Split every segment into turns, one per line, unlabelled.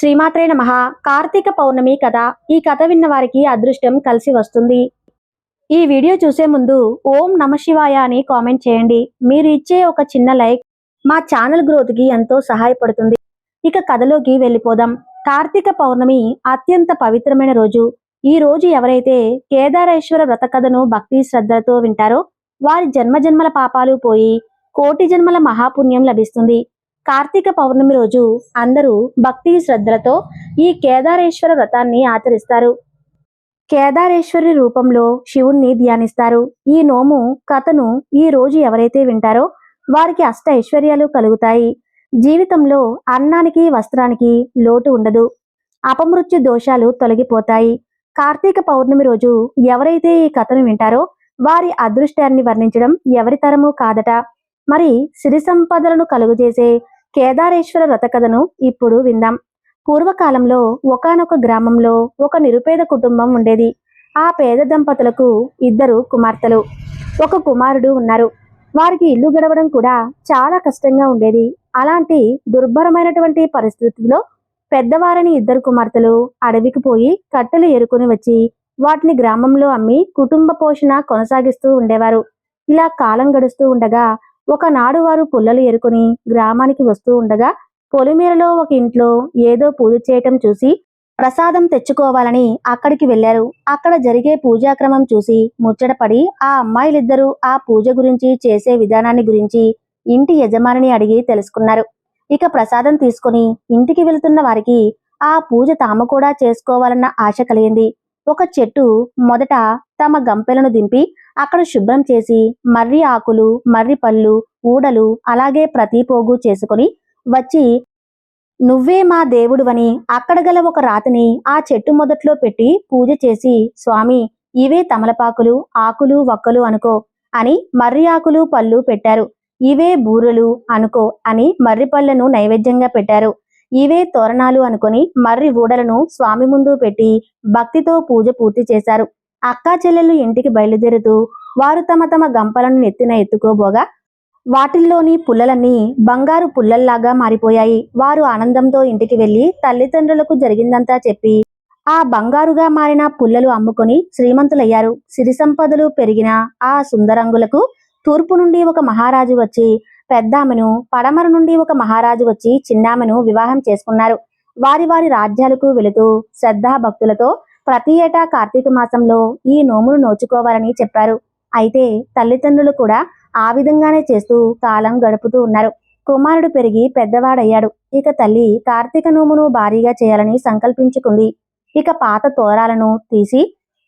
శ్రీమాత్రే నమ. కార్తీక పౌర్ణమి కథ ఈ కథ విన్న వారికి అదృష్టం కలిసి వస్తుంది. ఈ వీడియో చూసే ముందు ఓం నమ శివాయ అని కామెంట్ చేయండి. మీరు ఇచ్చే ఒక చిన్న లైక్ మా ఛానల్ గ్రోత్కి ఎంతో సహాయపడుతుంది. ఇక కథలోకి వెళ్ళిపోదాం. కార్తీక పౌర్ణమి అత్యంత పవిత్రమైన రోజు. ఈ రోజు ఎవరైతే కేదారేశ్వర వ్రత కథను భక్తి శ్రద్ధలతో వింటారో వారి జన్మ జన్మల పాపాలు పోయి కోటి జన్మల మహాపుణ్యం లభిస్తుంది. కార్తీక పౌర్ణమి రోజు అందరూ భక్తి శ్రద్ధలతో ఈ కేదారేశ్వర వ్రతాన్ని ఆచరిస్తారు. కేదారేశ్వరి రూపంలో శివుణ్ణి ధ్యానిస్తారు. ఈ నోము కథను ఈ రోజు ఎవరైతే వింటారో వారికి అష్ట ఐశ్వర్యాలు కలుగుతాయి. జీవితంలో అన్నానికి వస్త్రానికి లోటు ఉండదు. అపమృత్యు దోషాలు తొలగిపోతాయి. కార్తీక పౌర్ణమి రోజు ఎవరైతే ఈ కథను వింటారో వారి అదృష్టాన్ని వర్ణించడం ఎవరి తరము కాదట. మరి సిరి సంపదలను కలుగజేసే కేదారేశ్వర రథకథను ఇప్పుడు విందాం. పూర్వకాలంలో ఒకానొక గ్రామంలో ఒక నిరుపేద కుటుంబం ఉండేది. ఆ పేద దంపతులకు ఇద్దరు కుమార్తెలు. ఒక కుమారుడు ఉన్నారు. వారికి ఇల్లు గడవడం కూడా చాలా కష్టంగా ఉండేది. అలాంటి దుర్భరమైనటువంటి పరిస్థితుల్లో పెద్దవారని ఇద్దరు కుమార్తెలు అడవికి పోయి కట్టెలు ఏరుకుని వచ్చి వాటిని గ్రామంలో అమ్మి కుటుంబ పోషణ కొనసాగిస్తూ ఉండేవారు. ఇలా కాలం గడుస్తూ ఉండగా ఒకనాడు వారు పుల్లలు ఎరుకుని గ్రామానికి వస్తూ ఉండగా పొలిమేరలో ఒక ఇంట్లో ఏదో పూజ చేయటం చూసి ప్రసాదం తెచ్చుకోవాలని అక్కడికి వెళ్ళారు అక్కడ జరిగే పూజాక్రమం చూసి ముచ్చటపడి ఆ అమ్మాయిలిద్దరూ ఆ పూజ గురించి చేసే విధానాన్ని గురించి ఇంటి యజమానిని అడిగి తెలుసుకున్నారు. ఇక ప్రసాదం తీసుకుని ఇంటికి వెళుతున్న వారికి ఆ పూజ తాము కూడా చేసుకోవాలన్న ఆశ కలిగింది. ఒక చెట్టు మొదట తమ గంపెలను దింపి అక్కడ శుభ్రం చేసి మర్రి ఆకులు మర్రి పళ్ళు ఊడలు అలాగే ప్రతి పోగు చేసుకుని వచ్చి నువ్వే మా దేవుడువని అక్కడ గల ఒక రాతిని ఆ చెట్టు మొదట్లో పెట్టి పూజ చేసి స్వామి ఇవే తమలపాకులు ఆకులు వక్కలు అనుకో అని మర్రి ఆకులు పళ్ళు పెట్టారు. ఇవే బూరెలు అనుకో అని మర్రి పళ్ళను నైవేద్యంగా పెట్టారు. ఇవే తోరణాలు అనుకొని మర్రి ఊడలను స్వామి ముందు పెట్టి భక్తితో పూజ పూర్తి చేశారు. అక్కా చెల్లెలు ఇంటికి బయలుదేరుతూ వారు తమ తమ గంపలను నెత్తిన ఎత్తుకోబోగా వాటిల్లోని పుల్లలన్నీ బంగారు పుల్లల్లాగా మారిపోయాయి. వారు ఆనందంతో ఇంటికి వెళ్ళి తల్లిదండ్రులకు జరిగిందంతా చెప్పి ఆ బంగారుగా మారిన పుల్లలు అమ్ముకొని శ్రీమంతులయ్యారు. సిరి సంపదలు పెరిగిన ఆ సుందరంగులకు తూర్పు నుండి ఒక మహారాజు వచ్చి పెద్దామెను పడమర నుండి ఒక మహారాజు వచ్చి చిన్నామెను వివాహం చేసుకున్నారు. వారి వారి రాజ్యాలకు వెళుతూ శ్రద్ధా భక్తులతో ప్రతి ఏటా కార్తీక మాసంలో ఈ నోములు నోచుకోవాలని చెప్పారు. అయితే తల్లిదండ్రులు కూడా ఆ విధంగానే చేస్తూ కాలం గడుపుతూ ఉన్నారు. కుమారుడు పెరిగి పెద్దవాడయ్యాడు. ఇక తల్లి కార్తీక నోమును భారీగా చేయాలని సంకల్పించుకుంది. ఇక పాత తోరాలను తీసి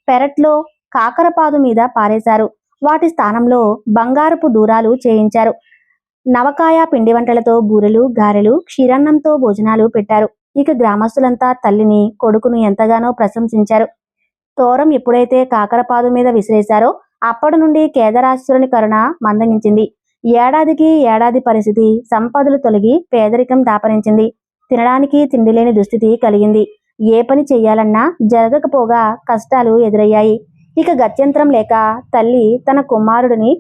పెరట్లో కాకరపాదు మీద పారేశారు. వాటి స్థానంలో బంగారపు దూరాలు చేయించారు. నవకాయ పిండి వంటలతో బూరెలు గారెలు క్షీరన్నంతో భోజనాలు పెట్టారు. ఇక గ్రామస్తులంతా తల్లిని కొడుకును ఎంతగానో ప్రశంసించారు. తోరం ఎప్పుడైతే కాకరపాదు మీద విసిరేశారో అప్పటి నుండి కేదరాశ్వరుని కరుణ మందగించింది. ఏడాదికి ఏడాది పరిస్థితి సంపదలు తొలగి పేదరికం దాపరించింది. తినడానికి తిండి లేని దుస్థితి కలిగింది. ఏ పని చెయ్యాలన్నా జరగకపోగా కష్టాలు ఎదురయ్యాయి. ఇక గత్యంతరం లేక తల్లి తన కుమారుడిని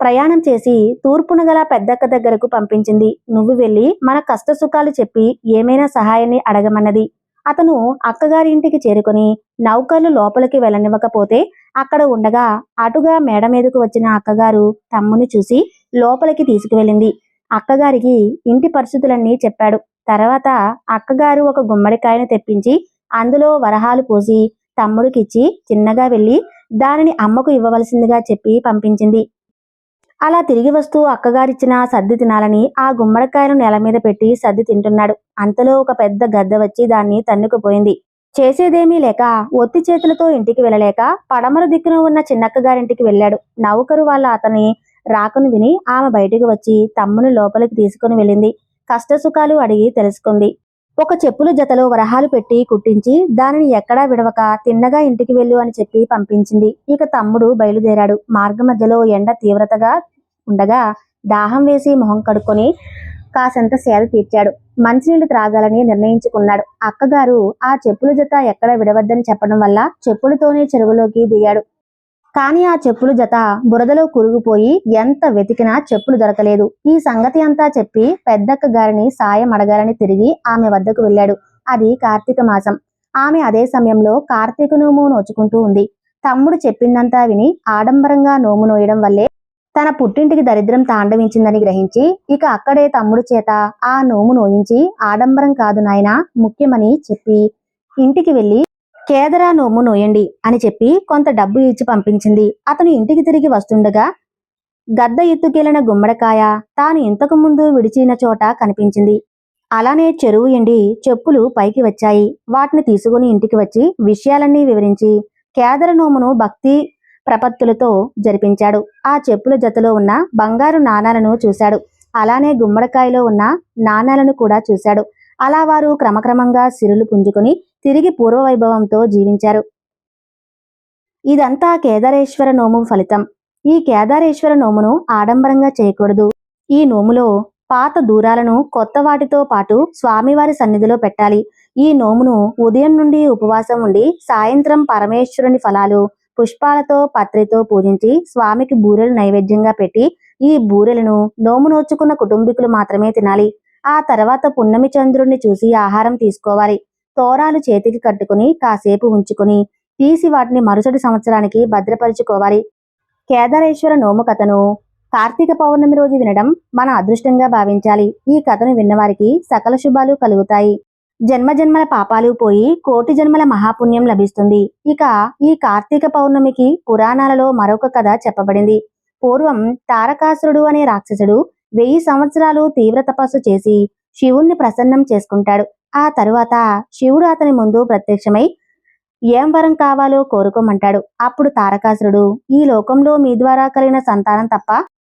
ప్రయాణం చేసి తూర్పున గల పెద్దక్క దగ్గరకు పంపించింది. నువ్వు వెళ్ళి మన కష్ట సుఖాలు చెప్పి ఏమైనా సహాయాన్ని అడగమన్నది. అతను అక్కగారి ఇంటికి చేరుకొని నౌకర్లు లోపలికి వెళ్ళనివ్వకపోతే అక్కడ ఉండగా అటుగా మేడ మీదకు వచ్చిన అక్కగారు తమ్ముని చూసి లోపలికి తీసుకువెళ్ళింది. అక్కగారికి ఇంటి పరిస్థితులన్నీ చెప్పాడు. తర్వాత అక్కగారు ఒక గుమ్మడికాయను తెప్పించి అందులో వరహాలు పోసి తమ్ముడికిచ్చి చిన్నగా వెళ్ళి దానిని అమ్మకు ఇవ్వవలసిందిగా చెప్పి పంపించింది. అలా తిరిగి వస్తూ అక్కగారిచ్చిన సద్ది తినాలని ఆ గుమ్మడికాయను నేల మీద పెట్టి సద్ది తింటున్నాడు. అంతలో ఒక పెద్ద గద్ద వచ్చి దాన్ని తన్నుకుపోయింది. చేసేదేమీ లేక ఒత్తి చేతులతో ఇంటికి వెళ్ళలేక పడమర దిక్కున ఉన్న చిన్నక్కగారింటికి వెళ్ళాడు. నౌకరు వాళ్ళ అతని రాకను విని ఆమె బయటికి వచ్చి తమ్ముని లోపలికి తీసుకుని వెళ్ళింది. కష్టసుఖాలు అడిగి తెలుసుకుంది. ఒక చెప్పుల జతలో వరహాలు పెట్టి కుట్టించి దానిని ఎక్కడా విడవక తిన్నగా ఇంటికి వెళ్ళు అని చెప్పి పంపించింది. ఇక తమ్ముడు బయలుదేరాడు. మార్గ మధ్యలో ఎండ తీవ్రతగా ఉండగా దాహం వేసి మొహం కడుక్కొని కాసంత సేద తీర్చాడు. మంచినీళ్ళు త్రాగాలని నిర్ణయించుకున్నాడు. అక్కగారు ఆ చెప్పుల జత ఎక్కడ విడవద్దని చెప్పడం వల్ల చెప్పులతోనే చెరువులోకి దిగాడు. కానీ ఆ చెప్పులు జత బురదలో కురుగుపోయి ఎంత వెతికినా చెప్పులు దొరకలేదు. ఈ సంగతి అంతా చెప్పి పెద్దక్క గారిని సాయం అడగాలని తిరిగి ఆమె వద్దకు వెళ్ళాడు. అది కార్తీక మాసం. ఆమె అదే సమయంలో కార్తీక నోము నోచుకుంటూ ఉంది. తమ్ముడు చెప్పిందంతా విని ఆడంబరంగా నోము నోయడం వల్లే తన పుట్టింటికి దరిద్రం తాండవించిందని గ్రహించి ఇక అక్కడే తమ్ముడు చేత ఆ నోము నోయించి ఆడంబరం కాదు నాయన ముఖ్యమని చెప్పి ఇంటికి వెళ్ళి కేదరా నోము నోయండి అని చెప్పి కొంత డబ్బు ఇచ్చి పంపించింది. అతను ఇంటికి తిరిగి వస్తుండగా గద్ద ఎత్తుకెళ్ళిన గుమ్మడికాయ తాను ఇంతకు ముందు విడిచిన చోట కనిపించింది. అలానే చెరువు ఎండి చెప్పులు పైకి వచ్చాయి. వాటిని తీసుకుని ఇంటికి వచ్చి విషయాలన్నీ వివరించి కేదర నోమును భక్తి ప్రపత్తులతో జరిపించాడు. ఆ చెప్పుల జతలో ఉన్న బంగారు నాణాలను చూశాడు. అలానే గుమ్మడికాయలో ఉన్న నాణాలను కూడా చూశాడు. అలా వారు క్రమక్రమంగా సిరులు పుంజుకొని తిరిగి పూర్వవైభవంతో జీవించారు. ఇదంతా కేదారేశ్వర నోము ఫలితం. ఈ కేదారేశ్వర నోమును ఆడంబరంగా చేయకూడదు. ఈ నోములో పాత దూరాలను కొత్త వాటితో పాటు స్వామివారి సన్నిధిలో పెట్టాలి. ఈ నోమును ఉదయం నుండి ఉపవాసం ఉండి సాయంత్రం పరమేశ్వరుని ఫలాలు పుష్పాలతో పత్రితో పూజించి స్వామికి బూరెలు నైవేద్యంగా పెట్టి ఈ బూరెలను నోము నోచుకున్న కుటుంబీకులు మాత్రమే తినాలి. ఆ తర్వాత పున్నమి చంద్రుణ్ణి చూసి ఆహారం తీసుకోవాలి. తోరాలు చేతికి కట్టుకుని కాసేపు ఉంచుకుని తీసి వాటిని మరుసటి సంవత్సరానికి భద్రపరుచుకోవాలి. కేదారేశ్వర నోము కథను కార్తీక పౌర్ణమి రోజు వినడం మన అదృష్టంగా భావించాలి. ఈ కథను విన్నవారికి సకల శుభాలు కలుగుతాయి. జన్మజన్మల పాపాలు పోయి కోటి జన్మల మహాపుణ్యం లభిస్తుంది. ఇక ఈ కార్తీక పౌర్ణమికి పురాణాలలో మరొక కథ చెప్పబడింది. పూర్వం తారకాసురుడు అనే రాక్షసుడు వెయ్యి సంవత్సరాలు తీవ్ర తపస్సు చేసి శివుణ్ణి ప్రసన్నం చేసుకుంటాడు. ఆ తరువాత శివుడు అతని ముందు ప్రత్యక్షమై ఏం వరం కావాలో కోరుకోమంటాడు. అప్పుడు తారకాసురుడు ఈ లోకంలో మీ ద్వారా కలిగిన సంతానం తప్ప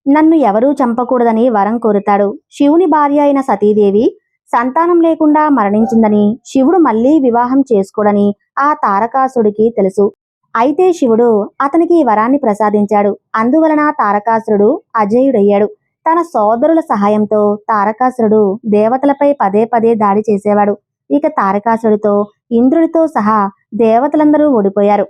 నన్ను ఎవరూ చంపకూడదని వరం కోరుతాడు. శివుని భార్య అయిన సతీదేవి సంతానం లేకుండా మరణించిందని శివుడు మళ్ళీ వివాహం చేసుకోడని ఆ తారకాసుడికి తెలుసు. అయితే శివుడు అతనికి ఈ వరాన్ని ప్రసాదించాడు. అందువలన తారకాసురుడు అజేయుడయ్యాడు. తన సోదరుల సహాయంతో తారకాసురుడు దేవతలపై పదే పదే దాడి చేసేవాడు. ఇక తారకాసురుడితో ఇంద్రుడితో సహా దేవతలందరూ ఓడిపోయారు.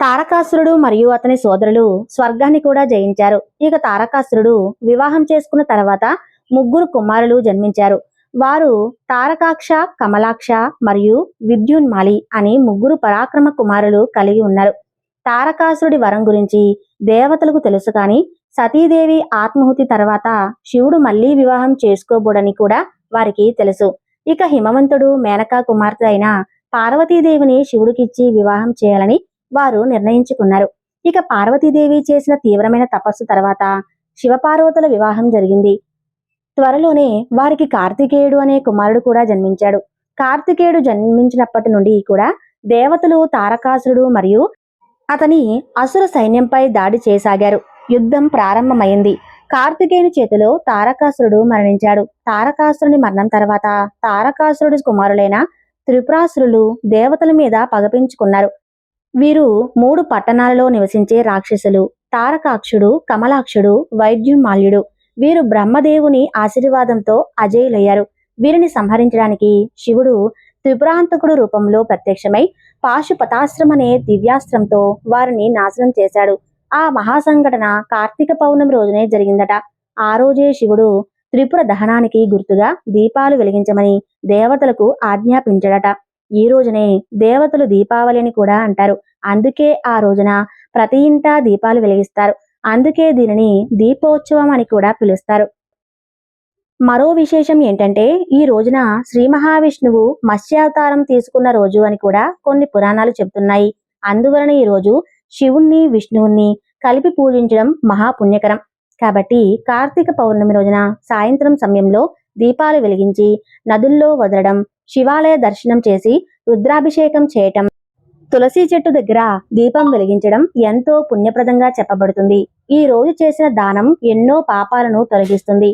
తారకాసురుడు మరియు అతని సోదరులు స్వర్గాన్ని కూడా జయించారు. ఇక తారకాసురుడు వివాహం చేసుకున్న తర్వాత ముగ్గురు కుమారులు జన్మించారు. వారు తారకాక్ష కమలాక్ష మరియు విద్యున్మాలి అని ముగ్గురు పరాక్రమ కుమారులు కలిగి ఉన్నారు. తారకాసురుడి వరం గురించి దేవతలకు తెలుసు కానీ సతీదేవి ఆత్మహుతి తర్వాత శివుడు మళ్ళీ వివాహం చేసుకోబోడని కూడా వారికి తెలుసు. ఇక హిమవంతుడు మేనకా కుమార్తె అయిన పార్వతీదేవిని శివుడికిచ్చి వివాహం చేయాలని వారు నిర్ణయించుకున్నారు. ఇక పార్వతీదేవి చేసిన తీవ్రమైన తపస్సు తర్వాత శివపార్వతుల వివాహం జరిగింది. త్వరలోనే వారికి కార్తికేయుడు అనే కుమారుడు కూడా జన్మించాడు. కార్తికేయుడు జన్మించినప్పటి నుండి కూడా దేవతలు తారకాసురుడు మరియు అతని అసుర సైన్యంపై దాడి చేసాగారు. యుద్ధం ప్రారంభమైంది. కార్తికేయుని చేతిలో తారకాసురుడు మరణించాడు. తారకాసురుని మరణం తర్వాత తారకాసురుడి కుమారులైన త్రిపురాసురులు దేవతల మీద పగపించుకున్నారు. వీరు మూడు పట్టణాలలో నివసించే రాక్షసులు. తారకాక్షుడు కమలాక్షుడు వైద్యుమాల్యుడు. వీరు బ్రహ్మదేవుని ఆశీర్వాదంతో అజేయులయ్యారు. వీరిని సంహరించడానికి శివుడు త్రిపురాంతకుడు రూపంలో ప్రత్యక్షమై పాశుపతాశ్రమనే దివ్యాస్త్రంతో వారిని నాశనం చేశాడు. ఆ మహాసంఘటన కార్తీక పౌర్ణమి రోజునే జరిగిందట. ఆ రోజే శివుడు త్రిపుర దహనానికి గుర్తుగా దీపాలు వెలిగించమని దేవతలకు ఆజ్ఞాపించడట. ఈ రోజునే దేవతలు దీపావళి అని కూడా అంటారు. అందుకే ఆ రోజున ప్రతి ఇంటా దీపాలు వెలిగిస్తారు. అందుకే దీనిని దీపోత్సవం అని కూడా పిలుస్తారు. మరో విశేషం ఏంటంటే ఈ రోజున శ్రీ మహావిష్ణువు మత్స్యావతారం తీసుకున్న రోజు అని కూడా కొన్ని పురాణాలు చెబుతున్నాయి. అందువలన ఈ రోజు శివుణ్ణి విష్ణువుని కలిపి పూజించడం మహాపుణ్యకరం. కాబట్టి కార్తీక పౌర్ణమి రోజున సాయంత్రం సమయంలో దీపాలు వెలిగించి నదుల్లో వదలడం శివాలయ దర్శనం చేసి రుద్రాభిషేకం చేయటం తులసి చెట్టు దగ్గర దీపం వెలిగించడం ఎంతో పుణ్యప్రదంగా చెప్పబడుతుంది. ఈ రోజు చేసిన దానం ఎన్నో పాపాలను తొలగిస్తుంది.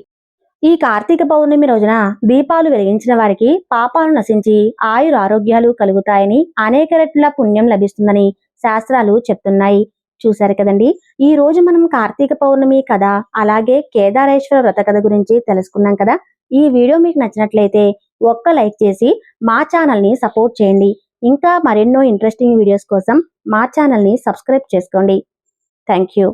ఈ కార్తీక పౌర్ణమి రోజున దీపాలు వెలిగించిన వారికి పాపాలు నశించి ఆయుర ఆరోగ్యాలు కలుగుతాయని అనేక రెట్ల పుణ్యం లభిస్తుందని శాస్త్రాలు చెప్తున్నాయి. చూశారు కదండి? ఈ రోజు మనం కార్తీక పౌర్ణమి కథ అలాగే కేదారేశ్వర వ్రత కథ గురించి తెలుసుకున్నాం కదా? ఈ వీడియో మీకు నచ్చినట్లయితే ఒక్క లైక్ చేసి మా ఛానల్ని సపోర్ట్ చేయండి. ఇంకా మరెన్నో ఇంట్రెస్టింగ్ వీడియోస్ కోసం మా ఛానల్ని సబ్స్క్రైబ్ చేసుకోండి. Thank you.